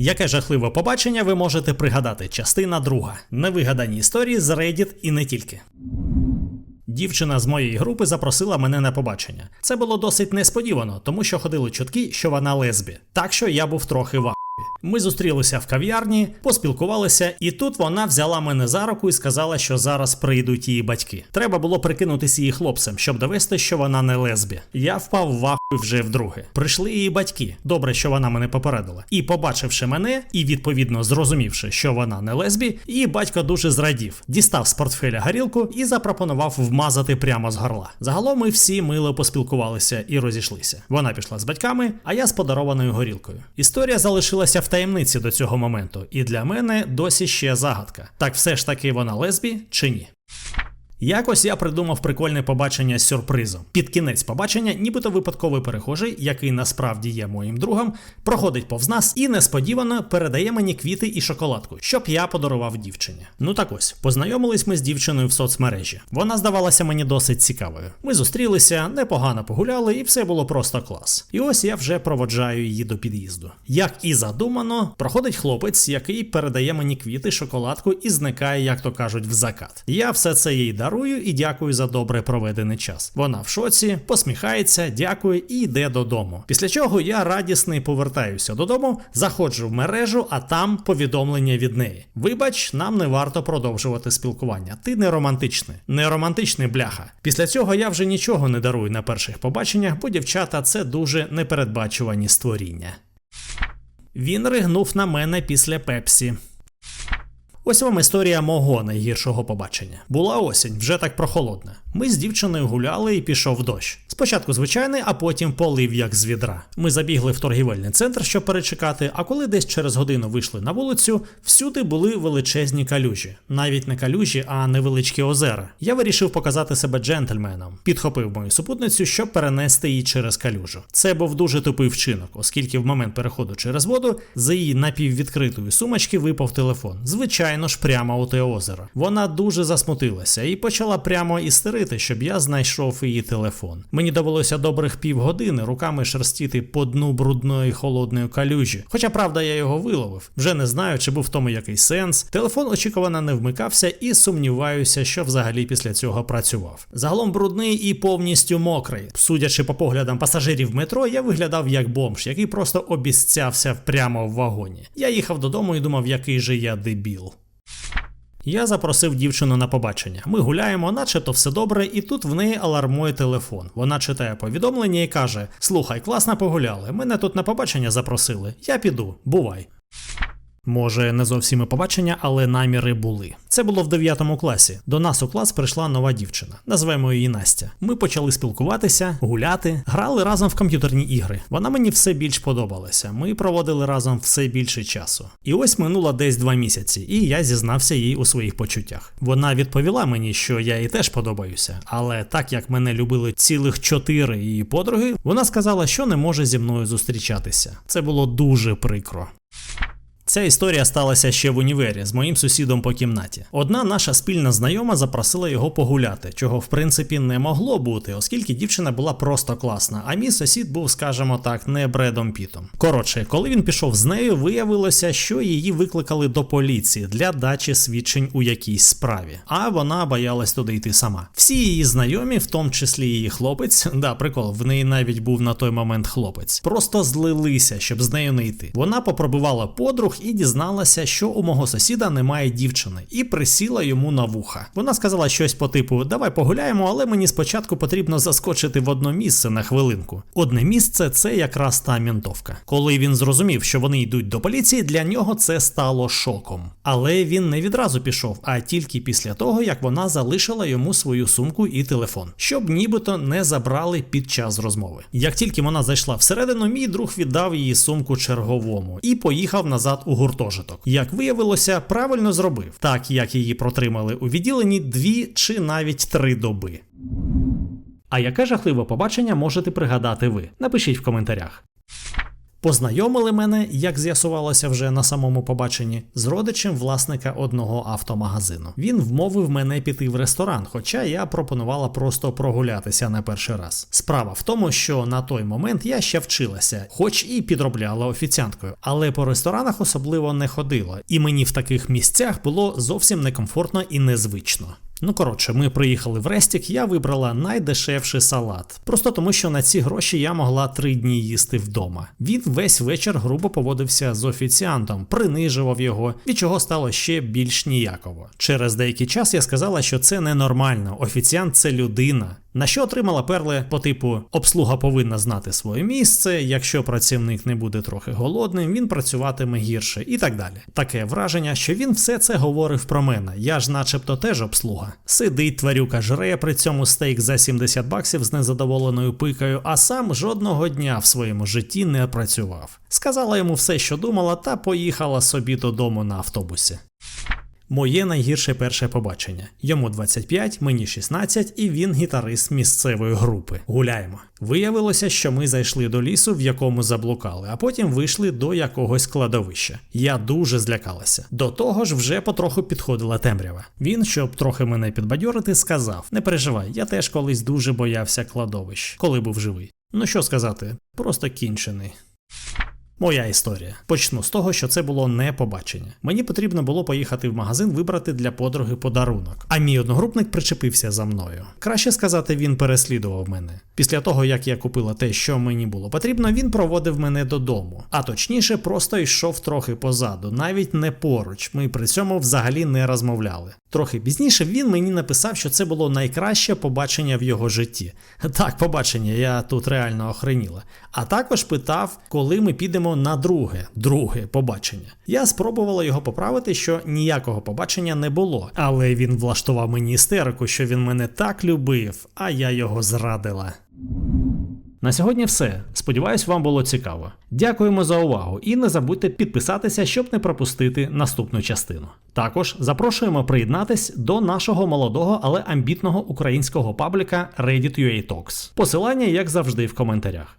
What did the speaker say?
Яке жахливе побачення ви можете пригадати? Частина друга. Невигадані історії з Reddit і не тільки. Дівчина з моєї групи запросила мене на побачення. Це було досить несподівано, тому що ходили чутки, що вона лесбі. Так що я був трохи в ми зустрілися в кав'ярні, поспілкувалися, і тут вона взяла мене за руку і сказала, що зараз прийдуть її батьки. Треба було прикинутися її хлопцем, щоб довести, що вона не лесбі. Я впав в ахуй вже вдруге. Прийшли її батьки. Добре, що вона мене попередила. І побачивши мене, і відповідно зрозумівши, що вона не лесбі, її батько дуже зрадів, дістав з портфеля горілку і запропонував вмазати прямо з горла. Загалом ми всі мило поспілкувалися і розійшлися. Вона пішла з батьками, а я з подарованою горілкою. Історія залишилася в таємниці до цього моменту, і для мене досі ще загадка. Так все ж таки вона лесбі чи ні? Якось я придумав прикольне побачення з сюрпризом. Під кінець побачення, нібито випадковий перехожий, який насправді є моїм другом, проходить повз нас і несподівано передає мені квіти і шоколадку, щоб я подарував дівчині. Ну так ось, познайомились ми з дівчиною в соцмережі. Вона здавалася мені досить цікавою. Ми зустрілися, непогано погуляли, і все було просто клас. І ось я вже проводжаю її до під'їзду. Як і задумано, проходить хлопець, який передає мені квіти, шоколадку і зникає, як то кажуть, в закат. Я все це їй дарую і дякую за добре проведений час. Вона в шоці, посміхається, дякує і йде додому. Після чого я радісний повертаюся додому, заходжу в мережу, а там повідомлення від неї. Вибач, нам не варто продовжувати спілкування. Ти не романтичний. Не романтичний бляха. Після цього я вже нічого не дарую на перших побаченнях, бо дівчата це дуже непередбачувані створіння. Він ригнув на мене після пепсі. Ось вам історія мого найгіршого побачення. Була осінь, вже так прохолодна. Ми з дівчиною гуляли і пішов дощ. Спочатку звичайний, а потім полив як з відра. Ми забігли в торгівельний центр, щоб перечекати, а коли десь через годину вийшли на вулицю, всюди були величезні калюжі. Навіть не калюжі, а невеличкі озера. Я вирішив показати себе джентльменом. Підхопив мою супутницю, щоб перенести її через калюжу. Це був дуже тупий вчинок, оскільки в момент переходу через воду з її напіввідкритої сумочки випав телефон. Звичайно ж, прямо у те озеро. Вона дуже засмутилася і почала прямо істерити, щоб я знайшов її телефон. Мені довелося добрих півгодини руками шерстіти по дну брудної холодної калюжі. Хоча правда я його виловив. Вже не знаю, чи був в тому якийсь сенс. Телефон очікувано не вмикався і сумніваюся, що взагалі після цього працював. Загалом брудний і повністю мокрий. Судячи по поглядам пасажирів метро, я виглядав як бомж, який просто обіцявся прямо в вагоні. Я їхав додому і думав, який же я дебіл. Я запросив дівчину на побачення. Ми гуляємо, начебто все добре, і тут в неї алармує телефон. Вона читає повідомлення і каже: Слухай, класно погуляли. Мене тут на побачення запросили. Я піду, бувай. Може, не зовсім і побачення, але наміри були. Це було в 9 класі. До нас у клас прийшла нова дівчина. Назвемо її Настя. Ми почали спілкуватися, гуляти, грали разом в комп'ютерні ігри. Вона мені все більш подобалася. Ми проводили разом все більше часу. І ось минуло десь два місяці, і я зізнався їй у своїх почуттях. Вона відповіла мені, що я їй теж подобаюся, але так як мене любили цілих чотири її подруги, вона сказала, що не може зі мною зустрічатися. Це було дуже прикро. Ця історія сталася ще в універі з моїм сусідом по кімнаті. Одна наша спільна знайома запросила його погуляти, чого в принципі не могло бути, оскільки дівчина була просто класна, а мій сусід був, скажімо так, не Бредом Пітом. Коротше, коли він пішов з нею, виявилося, що її викликали до поліції для дачі свідчень у якійсь справі, а вона боялась туди йти сама. Всі її знайомі, в тому числі її хлопець, да, прикол, в неї навіть був на той момент хлопець, просто злилися, щоб з нею не йти. Вона попробувала подруг і дізналася, що у мого сусіда немає дівчини, і присіла йому на вуха. Вона сказала щось по типу: Давай погуляємо, але мені спочатку потрібно заскочити в одно місце на хвилинку. Одне місце це якраз та мінтовка. Коли він зрозумів, що вони йдуть до поліції, для нього це стало шоком. Але він не відразу пішов, а тільки після того, як вона залишила йому свою сумку і телефон, щоб нібито не забрали під час розмови. Як тільки вона зайшла всередину, мій друг віддав її сумку черговому і поїхав назад у гуртожиток. Як виявилося, правильно зробив, так як її протримали у відділенні дві чи навіть три доби. А яке жахливе побачення можете пригадати ви? Напишіть в коментарях. Познайомили мене, як з'ясувалося вже на самому побаченні, з родичем власника одного автомагазину. Він вмовив мене піти в ресторан, хоча я пропонувала просто прогулятися на перший раз. Справа в тому, що на той момент я ще вчилася, хоч і підробляла офіціанткою, але по ресторанах особливо не ходила, і мені в таких місцях було зовсім некомфортно і незвично. Ну коротше, ми приїхали в Рестік, я вибрала найдешевший салат. Просто тому, що на ці гроші я могла три дні їсти вдома. Він весь вечір грубо поводився з офіціантом, принижував його, від чого стало ще більш ніяково. Через деякий час я сказала, що це ненормально. Офіціант це людина. На що отримала перли по типу обслуга повинна знати своє місце. Якщо працівник не буде трохи голодним, він працюватиме гірше і так далі. Таке враження, що він все це говорив про мене. Я ж, начебто, теж обслуга. Сидить тварюка жре при цьому стейк за 70 баксів з незадоволеною пикою, а сам жодного дня в своєму житті не працював. Сказала йому все, що думала, та поїхала собі додому на автобусі. Моє найгірше перше побачення. Йому 25, мені 16, і він гітарист місцевої групи. Гуляємо. Виявилося, що ми зайшли до лісу, в якому заблукали, а потім вийшли до якогось кладовища. Я дуже злякалася. До того ж, вже потроху підходила темрява. Він, щоб трохи мене підбадьорити, сказав: Не переживай, я теж колись дуже боявся кладовищ, коли був живий. Ну що сказати, просто кінчений. Моя історія. Почну з того, що це було не побачення. Мені потрібно було поїхати в магазин вибрати для подруги подарунок. А мій одногрупник причепився за мною. Краще сказати, він переслідував мене. Після того, як я купила те, що мені було потрібно, він проводив мене додому. А точніше, просто йшов трохи позаду, навіть не поруч. Ми при цьому взагалі не розмовляли. Трохи пізніше він мені написав, що це було найкраще побачення в його житті. Так, побачення, я тут реально охреніла. А також питав, коли ми підемо на друге, друге побачення. Я спробувала його поправити, що ніякого побачення не було, але він влаштував мені істерику, що він мене так любив, а я його зрадила. На сьогодні все. Сподіваюсь, вам було цікаво. Дякуємо за увагу і не забудьте підписатися, щоб не пропустити наступну частину. Також запрошуємо приєднатись до нашого молодого, але амбітного українського пабліка Reddit.ua Talks. Посилання, як завжди, в коментарях.